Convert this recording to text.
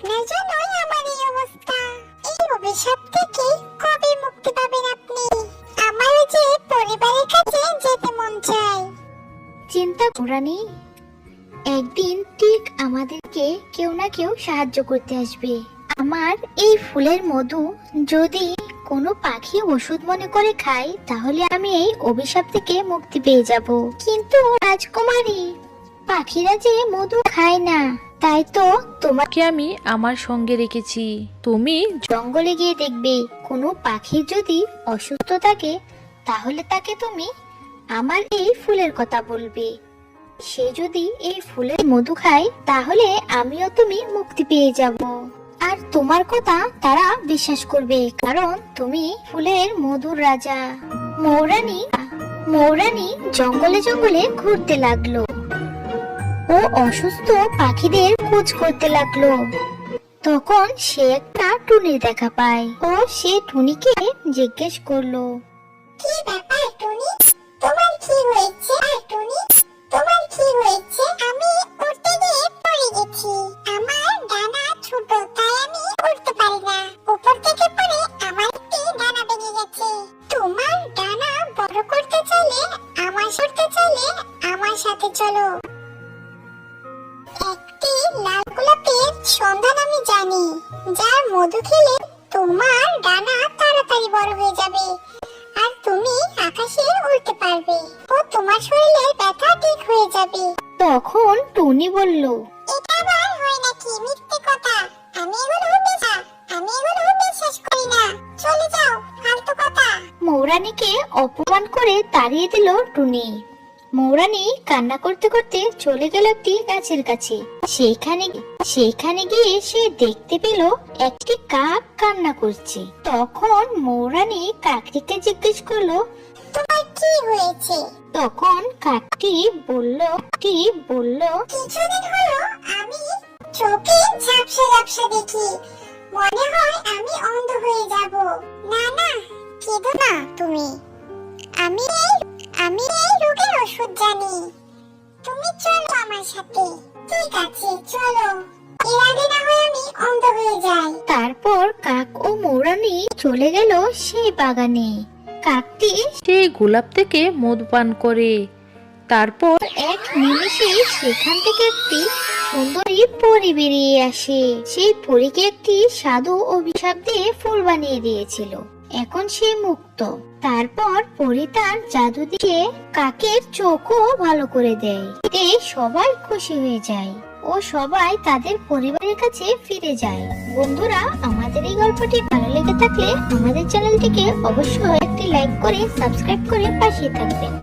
আপনার জন্যই আমার এই অবস্থা। এই অভিশাপ থেকে কবে মুক্তি পাবেন আপনি? আমার যে পরিবারের কাছে যেতে মন চিন্তা একদিন ঠিক আমাদেরকে কেউ না কেউ সাহায্য করতে আসবে। আমার এই ফুলের মধু যদি কোনো পাখি ওষুধ মনে করে খায়, তাহলে আমি এই অভিশাপ থেকে মুক্তি পেয়ে যাব। কিন্তু রাজকুমারী, পাখিরা যে মধু খায় না। তাই তো তোমার কে আমি? আমার সঙ্গে রেখেছি। তুমি? জঙ্গলে গিয়ে দেখবে কোনো পাখির যদি অসুস্থ থাকে তাহলে তাকে তুমি আমার এই ফুলের কথা বলবে। সে যদি এই ফুলের মধু খায় তাহলে আমিও তুমি মুক্তি পেয়ে যাব। আর তোমার কথা তারা বিশ্বাস করবে কারণ তুমি ফুলের মধুর রাজা। মৌরানী মৌরানী জঙ্গলে জঙ্গলে ঘুরতে লাগল। ও অসুস্থ পাখিদের খোঁজ করতে লাগল। তখন সে একটা টুনির দেখা পায়। ও সে টুনিকে জিজ্ঞেস করল, কি ব্যাপার টুনি? তোমার কি হয়েছে? আর টুনি, তোমার কি হয়েছে? আমি গিয়ে পড়ে গেছি। আমার ডানা ছোট, তাই আমি পারি না। উপর থেকে পড়ে আমার একটি ডানা ভেঙে গেছে। তোমার ডানা বড় করতে চাইলে আমার করতে চাইলে, আমার সাথে চলো। সন্ধান আমি জানি। যার মধু খেলে তোমার ডানা তাড়াতাড়ি বড় হয়ে যাবে আর তুমি আকাশে উড়তে পারবে ও তোমার শরীরের ব্যথা ঠিক হয়ে যাবে। তখন টুনি বলল এটা আবার হয় নাকি মিথ্যে কথা? আমি এগুলো বিশ্বাস আমি এগুলো বিশ্বাস করি না। চলে যাও ফালতু কথা। মৌরানীকে অপমান করে তাড়িয়ে দিল টুনি। মৌরানী কান্না করতে করতে চলে গেল একটি গাছের কাছে। সেইখানে সেইখানে গিয়ে সে দেখতে পেল একটি কাক কান্না করছে। তখন মৌরানী কাকটিকে জিজ্ঞেস করল তোমার কি হয়েছে? তখন কাকটি বলল কি বলল কিছুদিন হলো আমি চোখে ঝাপসা ঝাপসা দেখি। মনে হয় আমি অন্ধ হয়ে যাব। না না কেঁদো না তুমি। ওষুধ জানি। তুমি চলো আমার সাথে। ঠিক আছে, চলো। এর না হয় আমি অন্ধ হয়ে যাই। তারপর কাক ও মৌরানি চলে গেল সেই বাগানে। কাকটি সেই গোলাপ থেকে মদ পান করে। তারপর এক নিমেষে সেখান থেকে একটি সুন্দরী পরি বেরিয়ে আসে। সেই পরীকে একটি সাধু অভিশাপ দিয়ে ফুল বানিয়ে দিয়েছিল। এখন সে মুক্ত। তারপর পরি তার জাদু দিয়ে কাকের চোখও ভালো করে দেয়। এতে সবাই খুশি হয়ে যায় ও সবাই তাদের পরিবারের কাছে ফিরে যায়। বন্ধুরা, আমাদের এই গল্পটি ভালো লেগে থাকলে আমাদের চ্যানেলটিকে অবশ্যই একটি লাইক করে সাবস্ক্রাইব করে পাশে থাকবেন।